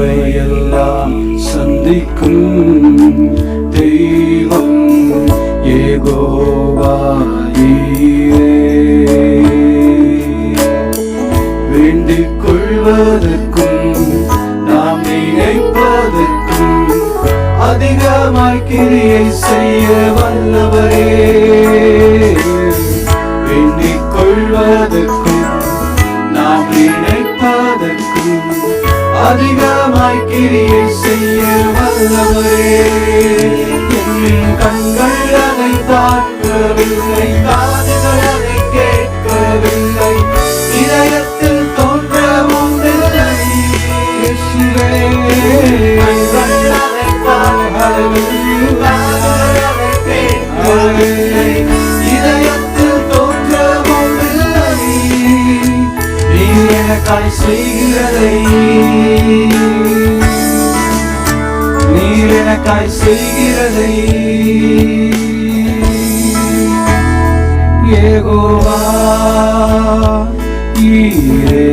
தேவையெல்லாம் சந்திக்கும் தெய்வம் ஏகோவாயே வேண்டிக் கொள்வதற்கும் நாம் நினைப்பதற்கும் அதிகமாய் கிரியை செய்ய அதிகமாய் கிரியை செய்ய வல்லவரே. எனக்காய் செய்கிறதை. நீர் எனக்காய் செய்கிறதை. ஏகோவா ஈரே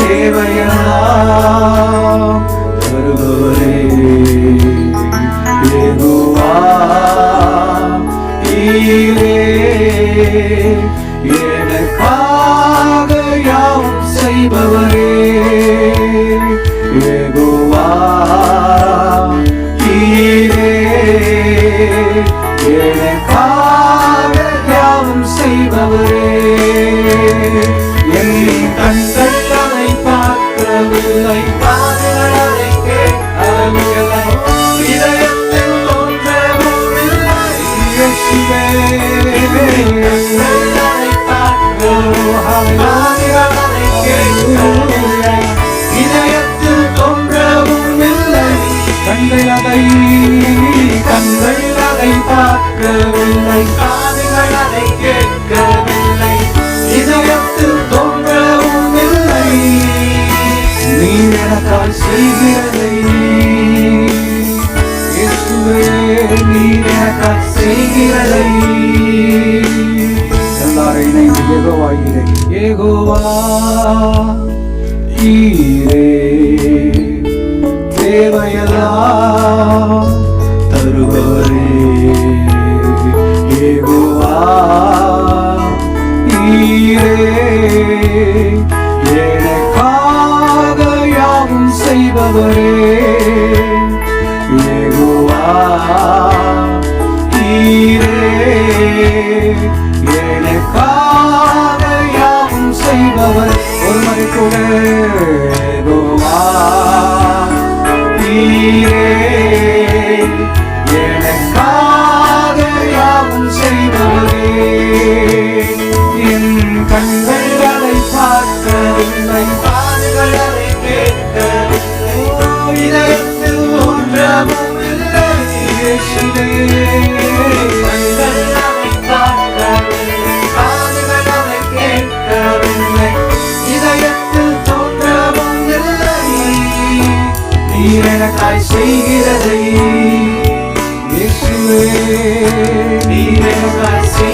தேவையெல்லாம் தருபவரே. ஏகோவா ஈரே எனக்காக செய்பவரே ஏகோவா எனக்கால் எனக்காய் செய்கிறதை இயேசுவே நீ எனக்காய் செய்கிறதை. இணைந்து ஏகோவாயிரே ஏகோவா ஈரே. தேவையெல்லாம் தருபவரே. ஏகோவா ஈரே. எனக்காக யாவும் செய்பவரே எனக்காக யாவும் செய்பவர். ஒரு மணி கூட நீர் செய்கிறதை செய்கிறதை